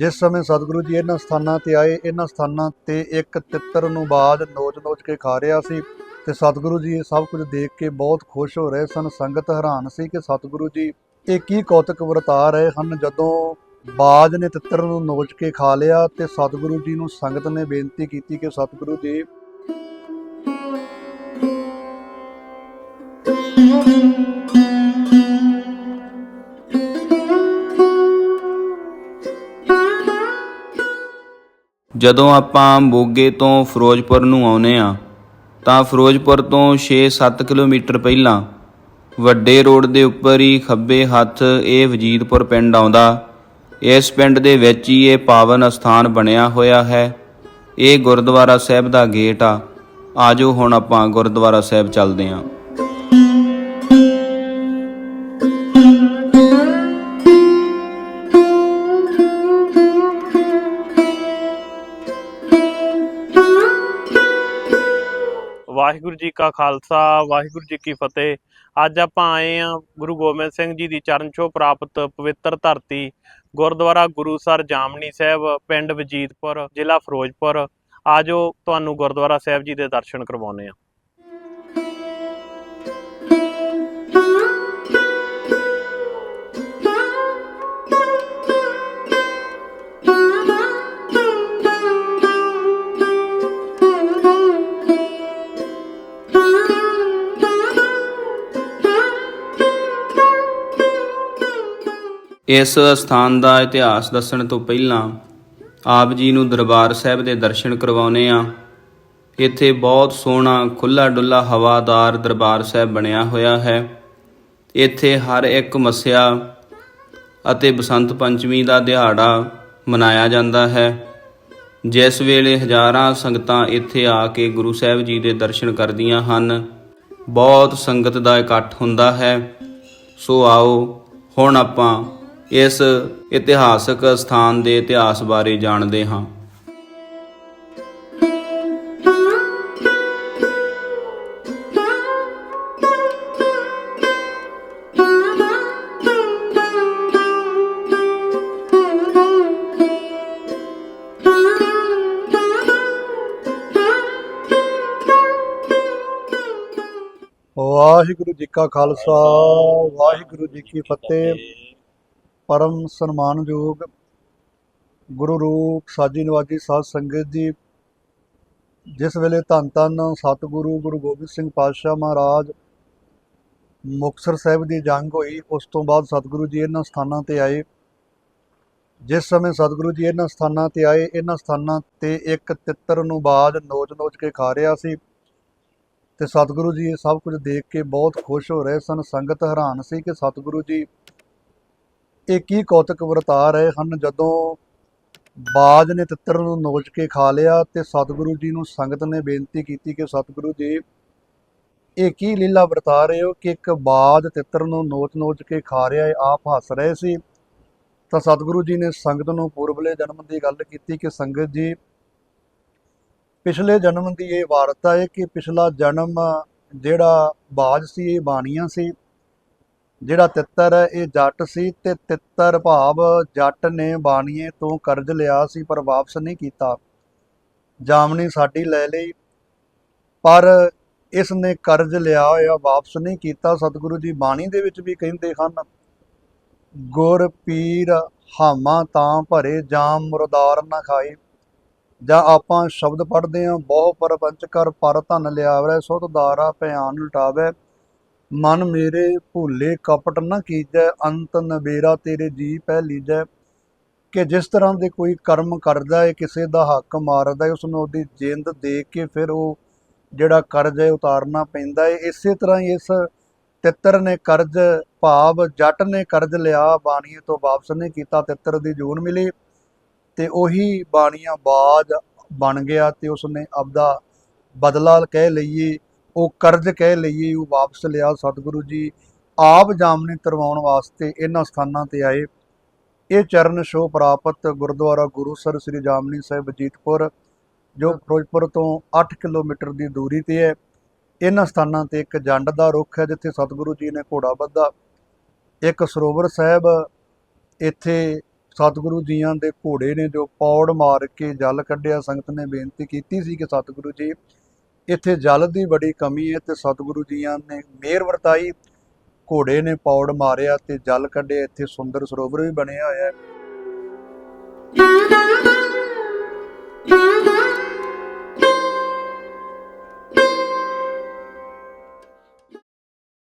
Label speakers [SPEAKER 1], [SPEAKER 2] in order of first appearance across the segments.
[SPEAKER 1] ਜਿਸ ਸਮੇਂ ਸਤਿਗੁਰੂ ਜੀ ਇਹਨਾਂ ਸਥਾਨਾਂ ਤੇ ਆਏ, ਇਹਨਾਂ ਸਥਾਨਾਂ ਤੇ ਇੱਕ ਤਿੱਤਰ ਨੂੰ ਬਾਜ ਨੋਚ-ਨੋਚ ਕੇ ਖਾ ਰਿਹਾ ਸੀ ਤੇ ਸਤਿਗੁਰੂ ਜੀ ਇਹ ਸਭ ਕੁਝ ਦੇਖ ਕੇ ਬਹੁਤ ਖੁਸ਼ ਹੋ ਰਹੇ ਸਨ, ਸੰਗਤ ਹੈਰਾਨ ਸੀ ਕਿ ਸਤਿਗੁਰੂ ਜੀ ਇਹ ਕੀ ਕੌਤਕ ਵਰਤਾ ਰਹੇ ਹਨ ਜਦੋਂ ਬਾਜ ਨੇ ਤਿੱਤਰ ਨੂੰ ਨੋਚ ਕੇ ਖਾ ਲਿਆ ਤੇ ਸਤਿਗੁਰੂ ਜੀ ਨੂੰ ਸੰਗਤ ਨੇ ਬੇਨਤੀ ਕੀਤੀ ਕਿ ਸਤਿਗੁਰੂ ਜੀ
[SPEAKER 2] ਜਦੋਂ ਆਪਾਂ ਮੋਗੇ ਤੋਂ ਫਿਰੋਜ਼ਪੁਰ ਨੂੰ ਆਉਨੇ ਆ ਤਾਂ ਫਿਰੋਜ਼ਪੁਰ ਤੋਂ 6-7 ਕਿਲੋਮੀਟਰ ਪਹਿਲਾਂ ਵੱਡੇ ਰੋਡ ਦੇ ਉੱਪਰ ਹੀ ਖੱਬੇ ਹੱਥ ਇਹ ਵਜੀਦਪੁਰ ਪਿੰਡ ਆਉਂਦਾ। ਇਸ ਪਿੰਡ ਦੇ ਵਿੱਚ ਹੀ ਇਹ ਪਾਵਨ ਅਸਥਾਨ ਬਣਿਆ ਹੋਇਆ ਹੈ। ਇਹ ਗੁਰਦੁਆਰਾ ਸਾਹਿਬ ਦਾ ਗੇਟ ਆ। ਆਜੋ ਹੁਣ ਆਪਾਂ ਗੁਰਦੁਆਰਾ ਸਾਹਿਬ ਚੱਲਦੇ ਆਂ
[SPEAKER 3] ਵਾਹਿਗੁਰੂ ਜੀ ਕਾ ਖਾਲਸਾ, ਵਾਹਿਗੁਰੂ ਜੀ ਕੀ ਫਤਿਹ। ਅੱਜ ਆਪਾਂ ਆਏ ਆ ਗੁਰੂ ਗੋਬਿੰਦ ਸਿੰਘ ਜੀ ਦੀ ਚਰਨ ਛੋਹ ਪ੍ਰਾਪਤ ਪਵਿੱਤਰ ਧਰਤੀ, ਗੁਰਦੁਆਰਾ ਗੁਰੂਸਰ ਜਾਮਨੀ ਸਾਹਿਬ, ਪਿੰਡ ਵਜੀਦਪੁਰ, ਜ਼ਿਲ੍ਹਾ ਫਿਰੋਜ਼ਪੁਰ। ਆਜੋ ਤੁਹਾਨੂੰ ਗੁਰਦੁਆਰਾ ਸਾਹਿਬ ਜੀ ਦੇ ਦਰਸ਼ਨ ਕਰਵਾਉਨੇ ਆ
[SPEAKER 2] ਇਸ ਸਥਾਨ ਦਾ ਇਤਿਹਾਸ ਦੱਸਣ ਤੋਂ ਪਹਿਲਾਂ ਆਪ ਜੀ ਨੂੰ ਦਰਬਾਰ ਸਾਹਿਬ ਦੇ ਦਰਸ਼ਨ ਕਰਵਾਉਨੇ ਆ ਇੱਥੇ ਬਹੁਤ ਸੋਹਣਾ ਖੁੱਲਾ ਡੁੱਲਾ ਹਵਾਦਾਰ ਦਰਬਾਰ ਸਾਹਿਬ ਬਣਿਆ ਹੋਇਆ ਹੈ। ਇੱਥੇ ਹਰ ਇੱਕ ਮੱਸਿਆ ਅਤੇ ਬਸੰਤ ਪੰਚਮੀ ਦਾ ਦਿਹਾੜਾ ਮਨਾਇਆ ਜਾਂਦਾ ਹੈ। ਜਿਸ ਵੇਲੇ ਹਜ਼ਾਰਾਂ ਸੰਗਤਾਂ ਇੱਥੇ ਆ ਕੇ ਗੁਰੂ ਸਾਹਿਬ ਜੀ ਦੇ ਦਰਸ਼ਨ ਕਰਦੀਆਂ ਹਨ। ਬਹੁਤ ਸੰਗਤ ਦਾ ਇਕੱਠ ਹੁੰਦਾ ਹੈ। ਸੋ ਆਓ, ਹੁਣ ਆਪਾਂ ਇਸ ਇਤਿਹਾਸਕ ਸਥਾਨ ਦੇ ਇਤਿਹਾਸ ਬਾਰੇ ਜਾਣਦੇ ਹਾਂ।
[SPEAKER 1] ਵਾਹਿਗੁਰੂ ਜੀ ਕਾ ਖਾਲਸਾ, ਵਾਹਿਗੁਰੂ ਜੀ ਕੀ ਫਤਿਹ। ਪਰਮ ਸਨਮਾਨਯੋਗ ਗੁਰੂ ਰੂਪ ਸਾਜੀ ਨਵਾਜੀ ਸਾਧ ਸੰਗਤ ਜੀ, ਜਿਸ ਵੇਲੇ ਧੰਨ ਧੰਨ ਸਤਿਗੁਰੂ ਗੁਰੂ ਗੋਬਿੰਦ ਸਿੰਘ ਪਾਤਸ਼ਾਹ ਮਹਾਰਾਜ ਮੁਕਤਸਰ ਸਾਹਿਬ ਦੀ ਜੰਗ ਹੋਈ, ਉਸ ਤੋਂ ਬਾਅਦ ਸਤਿਗੁਰੂ ਜੀ ਇਹਨਾਂ ਸਥਾਨਾਂ ਤੇ ਆਏ। ਜਿਸ ਸਮੇਂ ਸਤਿਗੁਰੂ ਜੀ ਇਹਨਾਂ ਸਥਾਨਾਂ ਤੇ ਆਏ, ਇਹਨਾਂ ਸਥਾਨਾਂ ਤੇ ਇੱਕ ਤਿੱਤਰ ਨੂੰ ਬਾਜ ਨੋਚ-ਨੋਚ ਕੇ ਖਾ ਰਿਹਾ ਸੀ ਤੇ ਸਤਿਗੁਰੂ ਜੀ ਇਹ ਸਭ ਕੁਝ ਦੇਖ ਕੇ ਬਹੁਤ ਖੁਸ਼ ਹੋ ਰਹੇ ਸਨ। ਸੰਗਤ ਹੈਰਾਨ ਸੀ ਕਿ ਸਤਿਗੁਰੂ ਜੀ ਇਹ ਕੀ ਕੌਤਕ ਵਰਤਾ ਰਹੇ ਹਨ ਜਦੋਂ ਬਾਜ ਨੇ ਤਿੱਤਰ ਨੂੰ ਨੋਚ ਕੇ ਖਾ ਲਿਆ ਤੇ ਸਤਿਗੁਰੂ ਜੀ ਨੂੰ ਸੰਗਤ ਨੇ ਬੇਨਤੀ ਕੀਤੀ ਕਿ ਸਤਿਗੁਰੂ ਜੀ, ਇਹ ਕੀ ਲੀਲਾ ਵਰਤਾ ਰਹੇ ਹੋ ਕਿ ਇੱਕ ਬਾਜ ਤਿੱਤਰ ਨੂੰ ਨੋਚ-ਨੋਚ ਕੇ ਖਾ ਰਿਹਾ ਹੈ, ਆਪ ਹੱਸ ਰਹੇ ਸੀ? ਤਾਂ ਸਤਿਗੁਰੂ ਜੀ ਨੇ ਸੰਗਤ ਨੂੰ ਪੂਰਬਲੇ ਜਨਮ ਦੀ ਗੱਲ ਕੀਤੀ ਕਿ ਸੰਗਤ ਜੀ, ਪਿਛਲੇ ਜਨਮ ਦੀ ਇਹ ਵਾਰਤਾ ਹੈ ਕਿ ਪਿਛਲਾ ਜਨਮ ਜਿਹੜਾ ਬਾਜ ਸੀ, ਇਹ ਬਾਣੀਆਂ ਸੀ। ਜਿਹੜਾ ਤਿੱਤਰ ਹੈ, ਇਹ ਜੱਟ ਸੀ ਤੇ ਤਿੱਤਰ ਭਾਵ ਜੱਟ ਨੇ ਬਾਣੀਏ ਤੋਂ ਕਰਜ਼ ਲਿਆ ਸੀ ਪਰ ਵਾਪਸ ਨਹੀਂ ਕੀਤਾ। ਜਾਮਨੀ ਸਾਡੀ ਲੈ ਲਈ, ਪਰ ਇਸ ਨੇ ਕਰਜ਼ ਲਿਆ ਹੋਇਆ ਵਾਪਸ ਨਹੀਂ ਕੀਤਾ। ਸਤਿਗੁਰੂ ਜੀ ਬਾਣੀ ਦੇ ਵਿੱਚ ਵੀ ਕਹਿੰਦੇ ਹਨ, ਗੁਰ ਪੀਰ ਹਾਮਾ ਤਾਂ ਭਰੇ ਜਾਮ ਮੁਰਦਾਰ ਨਾ ਖਾਏ। ਜਾਂ ਆਪਾਂ ਸ਼ਬਦ ਪੜ੍ਹਦੇ ਹਾਂ, ਬਹੁ ਪਰਪੰਚ ਕਰ ਪਰ ਧਨ ਲਿਆਵੈ, ਸੁਧ ਦਾਰਾ ਭਿਆਨ ਲੁਟਾਵੈ। ਮਨ ਮੇਰੇ ਭੁੱਲੇ, ਕਪਟ ਨ ਕੀਜੈ, ਅੰਤ ਨਬੇਰਾ ਤੇਰੇ ਜੀ ਪੈ ਲੀਜੈ। ਕਿ ਜਿਸ ਤਰ੍ਹਾਂ ਦੇ ਕੋਈ ਕਰਮ ਕਰਦਾ ਹੈ ਕਿਸੇ ਦਾ ਹੱਕ ਮਾਰਦਾ ਹੈ ਉਸ ਨੂੰ ਉਹਦੀ ਜਿੰਦ ਦੇ ਕੇ ਫਿਰ ਉਹ ਜਿਹੜਾ ਕਰਜ਼ ਹੈ ਉਤਾਰਨਾ ਪੈਂਦਾ ਹੈ ਇਸੇ ਤਰ੍ਹਾਂ ਹੀ ਇਸ ਤਿੱਤਰ ਨੇ ਕਰਜ਼ ਭਾਵ, ਜੱਟ ਨੇ ਕਰਜ਼ ਲਿਆ ਬਾਣੀ ਤੋਂ ਵਾਪਸ ਨਹੀਂ ਕੀਤਾ, ਤਿੱਤਰ ਦੀ ਜੂਨ ਮਿਲੀ ਤੇ ਉਹੀ ਬਾਣੀਆਂ ਬਾਜ ਬਣ ਗਿਆ ਤੇ ਉਸਨੇ ਆਪਦਾ ਬਦਲਾ ਕਹਿ ਲਈਏ। ਉਹ ਕਰਜ਼ ਕਹਿ ਲਈਏ, ਉਹ ਵਾਪਸ ਲਿਆ ਸਤਿਗੁਰੂ ਜੀ। ਆਪ ਜਾਮਨੀ ਤਰਵਾਉਣ ਵਾਸਤੇ ਇਹਨਾਂ ਸਥਾਨਾਂ ਤੇ ਆਏ। ਇਹ ਚਰਨ ਛੋਹ ਪ੍ਰਾਪਤ ਗੁਰਦੁਆਰਾ ਗੁਰੂਸਰ ਸ੍ਰੀ ਜਾਮਨੀ ਸਾਹਿਬ ਅਜੀਤਪੁਰ, ਜੋ ਫਿਰੋਜ਼ਪੁਰ ਤੋਂ 8 ਕਿਲੋਮੀਟਰ ਦੀ ਦੂਰੀ ਤੇ ਹੈ। ਇਹਨਾਂ ਸਥਾਨਾਂ ਤੇ ਇੱਕ ਜੰਡ ਦਾ ਰੁੱਖ ਹੈ, ਜਿੱਥੇ ਸਤਿਗੁਰੂ ਜੀ ਨੇ ਘੋੜਾ ਬੱਧਾ। ਇੱਕ ਸਰੋਵਰ ਸਾਹਿਬ, ਇੱਥੇ ਸਤਿਗੁਰੂ ਜੀਆਂ ਦੇ ਘੋੜੇ ਨੇ ਜੋ ਪੌੜ ਮਾਰ ਕੇ ਜਲ ਕੱਢਿਆ। ਸੰਗਤ ਨੇ ਬੇਨਤੀ ਕੀਤੀ ਸੀ ਕਿ ਸਤਿਗੁਰੂ ਜੀ ਇੱਥੇ ਜਲ ਦੀ ਬੜੀ ਕਮੀ ਹੈ ਤੇ ਸਤਿਗੁਰੂ ਜੀਆਂ ਨੇ ਮਿਹਰ ਵਰਤਾਈ, ਘੋੜੇ ਨੇ ਪੌੜ ਮਾਰਿਆ ਤੇ ਜਲ ਕੱਢਿਆ, ਇੱਥੇ ਸੁੰਦਰ ਸਰੋਵਰ ਵੀ ਬਣਿਆ ਹੋਇਆ ਹੈ।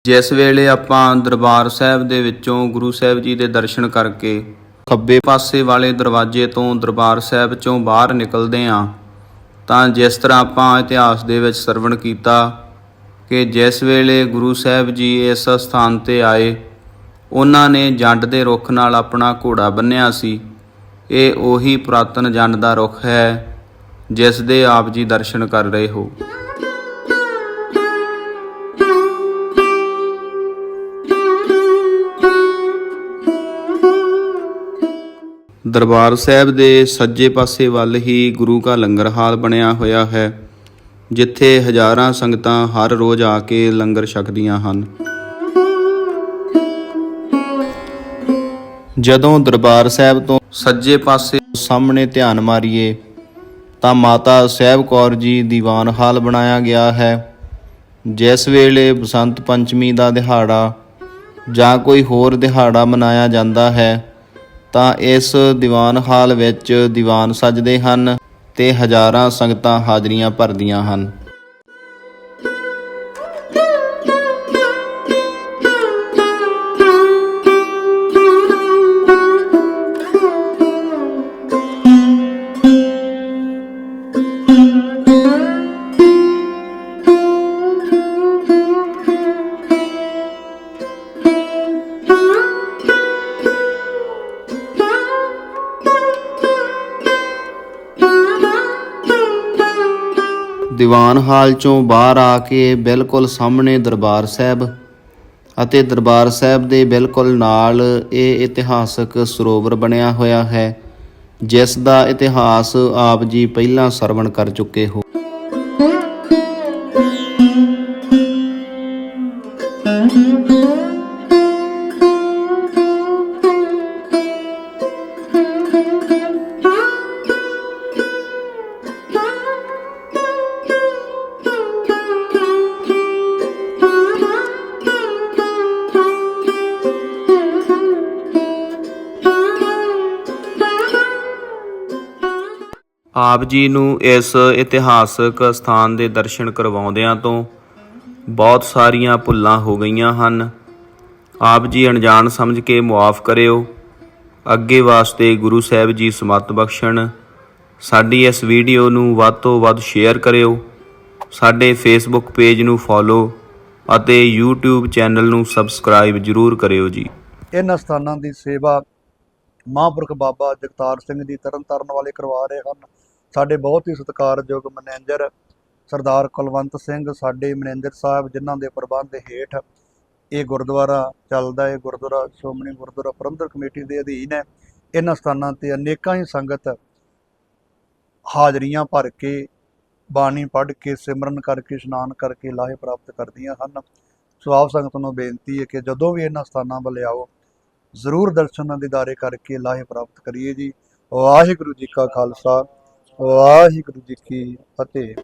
[SPEAKER 2] ਜਿਸ ਵੇਲੇ ਆਪਾਂ ਦਰਬਾਰ ਸਾਹਿਬ ਦੇ ਵਿੱਚੋਂ ਗੁਰੂ ਸਾਹਿਬ ਜੀ ਦੇ ਦਰਸ਼ਨ ਕਰਕੇ ਖੱਬੇ ਪਾਸੇ ਵਾਲੇ ਦਰਵਾਜ਼ੇ ਤੋਂ ਦਰਬਾਰ ਸਾਹਿਬ ਚੋਂ ਬਾਹਰ ਨਿਕਲਦੇ ਆਂ ਤਾਂ ਜਿਸ ਤਰ੍ਹਾਂ ਆਪਾਂ ਇਤਿਹਾਸ ਦੇ ਵਿੱਚ ਸਰਵਣ ਕੀਤਾ ਕਿ ਜਿਸ ਵੇਲੇ ਗੁਰੂ ਸਾਹਿਬ ਜੀ ਇਸ ਸਥਾਨ ਤੇ ਆਏ, ਉਹਨਾਂ ਨੇ ਜੰਡ ਦੇ ਰੁੱਖ ਨਾਲ ਆਪਣਾ ਘੋੜਾ ਬੰਨਿਆ ਸੀ। ਇਹ ਉਹੀ ਪੁਰਾਤਨ ਜੰਡ ਦਾ ਰੁੱਖ ਹੈ, ਜਿਸ ਦੇ ਆਪ ਜੀ ਦਰਸ਼ਨ ਕਰ ਰਹੇ ਹੋ। ਦਰਬਾਰ ਸਾਹਿਬ ਦੇ ਸੱਜੇ ਪਾਸੇ ਵੱਲ ਹੀ ਗੁਰੂ ਕਾ ਲੰਗਰ ਹਾਲ ਬਣਿਆ ਹੋਇਆ ਹੈ, ਜਿੱਥੇ ਹਜ਼ਾਰਾਂ ਸੰਗਤਾਂ ਹਰ ਰੋਜ਼ ਆ ਕੇ ਲੰਗਰ ਛਕਦੀਆਂ ਹਨ। ਜਦੋਂ ਦਰਬਾਰ ਸਾਹਿਬ ਤੋਂ ਸੱਜੇ ਪਾਸੇ ਸਾਹਮਣੇ ਧਿਆਨ ਮਾਰੀਏ, ਤਾਂ ਮਾਤਾ ਸਾਹਿਬ ਕੌਰ ਜੀ ਦੀਵਾਨ ਹਾਲ ਬਣਾਇਆ ਗਿਆ ਹੈ। ਜਿਸ ਵੇਲੇ ਬਸੰਤ ਪੰਚਮੀ ਦਾ ਦਿਹਾੜਾ ਜਾਂ ਕੋਈ ਹੋਰ ਦਿਹਾੜਾ ਮਨਾਇਆ ਜਾਂਦਾ ਹੈ ਤਾਂ ਇਸ ਦੀਵਾਨ ਹਾਲ ਵਿੱਚ ਦੀਵਾਨ ਸਜਦੇ ਹਨ ਤੇ ਹਜ਼ਾਰਾਂ ਸੰਗਤਾਂ ਹਾਜ਼ਰੀਆਂ ਭਰਦੀਆਂ ਹਨ। ਦੀਵਾਨ ਹਾਲ ਚੋਂ ਬਾਹਰ ਆ ਕੇ ਬਿਲਕੁਲ ਸਾਹਮਣੇ ਦਰਬਾਰ ਸਾਹਿਬ ਅਤੇ ਦਰਬਾਰ ਸਾਹਿਬ ਦੇ ਬਿਲਕੁਲ ਨਾਲ ਇਹ ਇਤਿਹਾਸਕ ਸਰੋਵਰ ਬਣਿਆ ਹੋਇਆ ਹੈ, ਜਿਸ ਦਾ ਇਤਿਹਾਸ ਆਪ ਜੀ ਪਹਿਲਾਂ ਸਰਵਣ ਕਰ ਚੁੱਕੇ ਹੋ। ਆਪ ਜੀ ਨੂੰ ਇਸ ਇਤਿਹਾਸਕ ਸਥਾਨ ਦੇ ਦਰਸ਼ਨ ਕਰਵਾਉਂਦਿਆਂ ਤੋਂ ਬਹੁਤ ਸਾਰੀਆਂ ਭੁੱਲਾਂ ਹੋ ਗਈਆਂ ਹਨ। ਆਪ ਜੀ ਅਣਜਾਣ ਸਮਝ ਕੇ ਮੁਆਫ ਕਰਿਓ। ਅੱਗੇ ਵਾਸਤੇ ਗੁਰੂ ਸਾਹਿਬ ਜੀ ਸਮਤ ਬਖਸ਼ਣ। ਸਾਡੀ ਇਸ ਵੀਡੀਓ ਨੂੰ ਵੱਧ ਤੋਂ ਵੱਧ ਸ਼ੇਅਰ ਕਰਿਓ। ਸਾਡੇ ਫੇਸਬੁੱਕ ਪੇਜ ਨੂੰ ਫੋਲੋ ਅਤੇ YouTube ਚੈਨਲ ਨੂੰ ਸਬਸਕ੍ਰਾਈਬ ਜਰੂਰ ਕਰਿਓ ਜੀ।
[SPEAKER 1] ਇਹਨਾਂ ਸਥਾਨਾਂ ਦੀ ਸੇਵਾ ਮਹਾਂਪੁਰਖ ਬਾਬਾ ਜਗਤਾਰ ਸਿੰਘ ਜੀ ਤਰਨ ਤਾਰਨ ਵਾਲੇ ਕਰਵਾ ਰਹੇ ਹਨ। ਸਾਡੇ ਬਹੁਤ ਹੀ ਸਤਿਕਾਰਯੋਗ ਮੈਨੇਜਰ ਸਰਦਾਰ ਕੁਲਵੰਤ ਸਿੰਘ, ਸਾਡੇ ਮੈਨੇਜਰ ਸਾਹਿਬ ਜਿਨ੍ਹਾਂ ਦੇ ਪ੍ਰਬੰਧ ਹੇਠ ਇਹ ਗੁਰਦੁਆਰਾ ਚੱਲਦਾ ਹੈ, ਗੁਰਦੁਆਰਾ ਸ਼੍ਰੋਮਣੀ ਗੁਰਦੁਆਰਾ ਪ੍ਰਬੰਧਕ ਕਮੇਟੀ ਦੇ ਅਧੀਨ ਹੈ। ਇਹਨਾਂ ਸਥਾਨਾਂ ਤੇ ਅਨੇਕਾਂ ਹੀ ਸੰਗਤ ਹਾਜ਼ਰੀਆਂ ਭਰ ਕੇ ਬਾਣੀ ਪੜ੍ਹ ਕੇ, ਸਿਮਰਨ ਕਰਕੇ, ਇਸ਼ਨਾਨ ਕਰਕੇ ਲਾਹੇ ਪ੍ਰਾਪਤ ਕਰਦੀਆਂ ਹਨ। ਸੋ ਆਪ ਸੰਗਤ ਨੂੰ ਬੇਨਤੀ ਹੈ ਕਿ ਜਦੋਂ ਵੀ ਇਹਨਾਂ ਸਥਾਨਾਂ ਵੱਲ ਆਓ, ਜ਼ਰੂਰ ਦਰਸ਼ਨਾਂ ਦੀਦਾਰੇ ਕਰਕੇ ਲਾਹੇ ਪ੍ਰਾਪਤ ਕਰੀਏ ਜੀ। ਵਾਹਿਗੁਰੂ ਜੀ ਕਾ ਖਾਲਸਾ। ਵਾਹਿਗੁਰੂ ਜੀ ਕੀ ਫਤਿਹ।